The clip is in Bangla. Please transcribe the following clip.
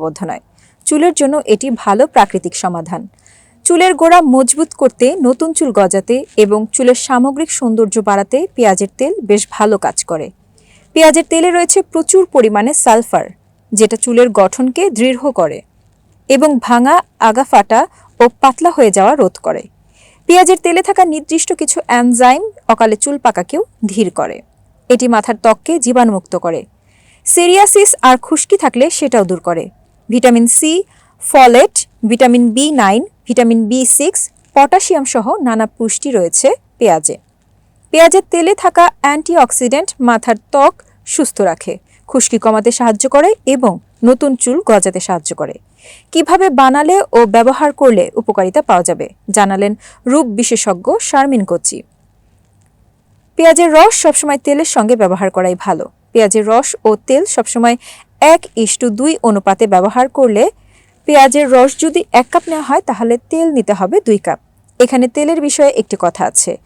আবদ্ধ নয়। চুলের জন্য এটি ভালো প্রাকৃতিক সমাধান। চুলের গোড়া মজবুত করতে নতুন চুল গজাতে এবং চুলের সামগ্রিক সৌন্দর্য বাড়াতে পেঁয়াজের তেল বেশ ভালো কাজ করে। পেঁয়াজের তেলে রয়েছে প্রচুর পরিমাণে সালফার, যেটা চুলের গঠনকে দৃঢ় করে এবং ভাঙা, আগা ফাটা ও পাতলা হয়ে যাওয়া রোধ করে। পেঁয়াজের তেলে থাকা নির্দিষ্ট কিছু অ্যানজাইম অকালে চুল পাকাকেও ধীর করে। এটি মাথার ত্বককে জীবাণুমুক্ত করে। সিরিয়াসিস আর খুশকি থাকলে সেটাও দূর করে। Vitamin C, folate, vitamin B nine, vitamin B six, potassium সহ নানা পুষ্টি রয়েছে পেঁয়াজে। পেঁয়াজের তেলে থাকা অ্যান্টিঅক্সিডেন্ট মাথার ত্বক সুস্থ রাখে, খুশকি কমাতে সাহায্য করে এবং নতুন চুল গজাতে সাহায্য করে। কীভাবে বানালে ও ব্যবহার করলে উপকারিতা পাওয়া যাবে, জানালেন রূপ বিশেষজ্ঞ শারমিন কোচি। পেঁয়াজের রস সবসময় তেলের সঙ্গে ব্যবহার করাই ভালো। পেঁয়াজের রস ও তেল সবসময় এক ইস্টু দুই অনুপাতে ব্যবহার করলে পেঁয়াজের রস যদি এক কাপ নেওয়া হয়, তাহলে তেল নিতে হবে দুই কাপ। এখানে তেলের বিষয়ে একটি কথা আছে।